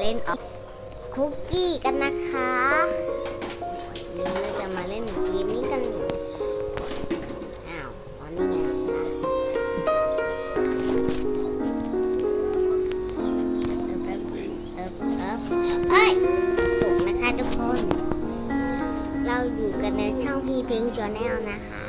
เล่นออกคุกกี้กันนะคะวันนี้เราจะมาเล่นเกมนี้กัน อ้าวอ๋อนี่ไงคะเอิบเอิบเอิบเอิบเอ้ยตกนะคะทุกคน เราอยู่กันในช่องพีเพิงชาแนลนะคะ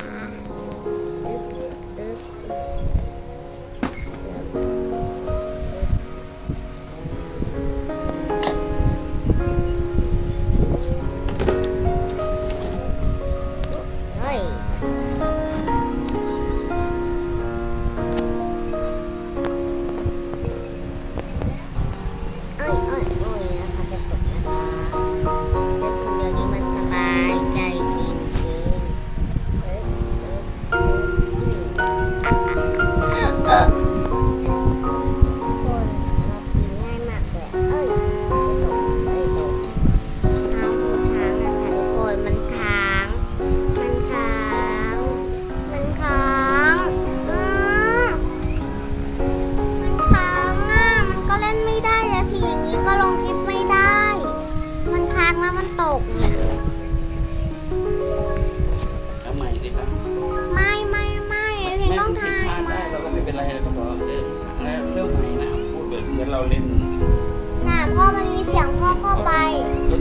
ก็ลงคลิปไม่ได้ มันค้างแล้วมันตกเนี่ย ทำไมสิครับไม่ไม่ไม่เพลงต้องทายพลาดมาได้เราก็ไม่เป็นไรเราก็บอกว่าเออแล้วเรื่องใหม่นะพูดแบบเหมือนเราเล่น น่ะพ่อมันมีเสียงพ่อก็ไป ก็